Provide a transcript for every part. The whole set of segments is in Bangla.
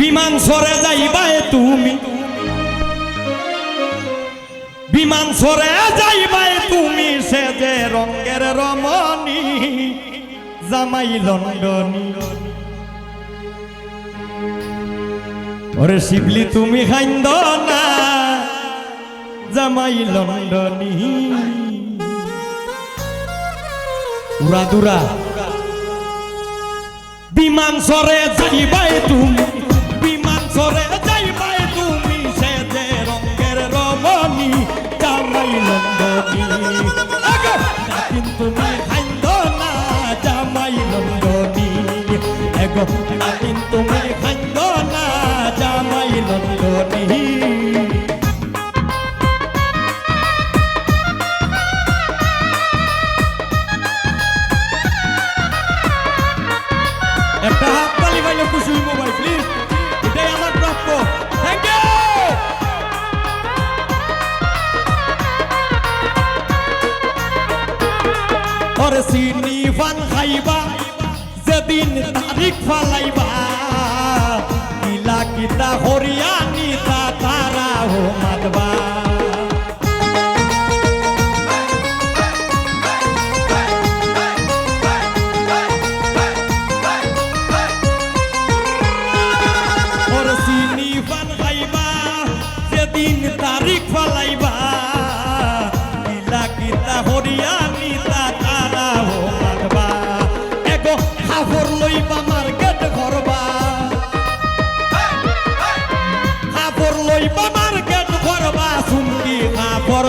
বিমান সরে যাইবাই তুমি। বিমান সরে যাইবাই তুমি, সে যে রঙের রমণী জামাই লন্ডনী ওরে শিবলি, তুমি খাইন্দ না, জামাই লন্ডনী উড়া দুরা। বিমান সরে যাইবাই তুমি। বিমান যাই যাইবাই তুমি সে যে রঙের রমণী, জামাই নন্দনী। তুমি খাইন্দ না, জামাই নন্দনী। এগো নাতিন চিনি ফান খাইবা, যেদিন তারিখ ফালাইবা। কিলা কিতা হরিয়ানি তা তারা হো মাতবা। তারিখ ফালাইবা। কিলা কিতা হরিয়ানি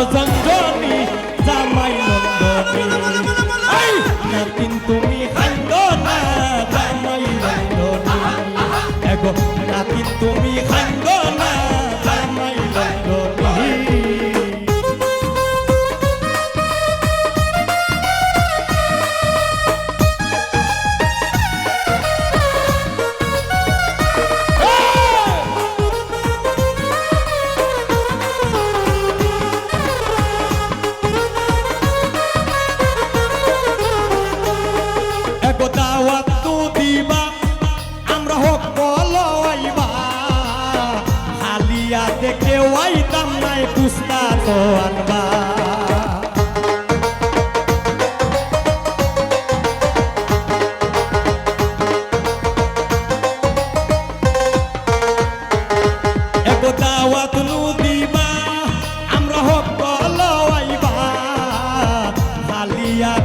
Ramazan দাওয়াত নু দিবা আমরা হোক বলো আইবা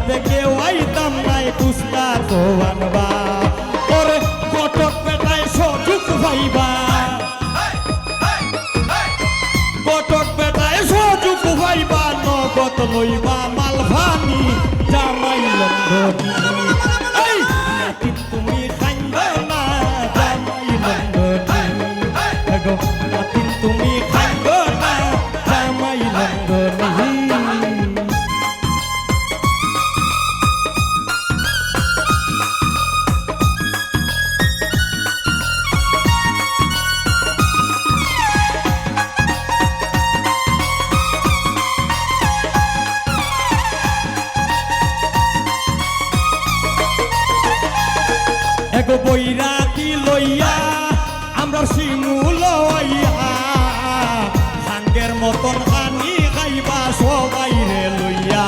থেকে ওয়াইতাম নাই কুস্তা তো ওরে কটক পেটায় সজুক পাইবা। কটক পেটায় সজুক পাইবা, নগদ লইবা মালভানি জামাই লন্ডনী এগো বৈরাতি লইয়া, আমরা শিমু লইয়া। হাঙ্গের মতন হানি খাইবা সবাই রে লইয়া।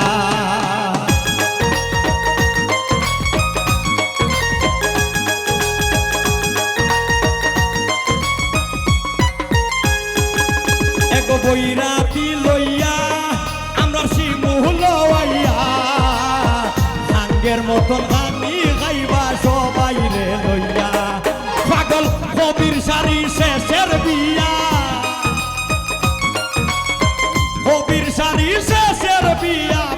বৈরাতি লইয়া, আমরা মতন শেষের বিয়া কবির সারি শেষের বিয়া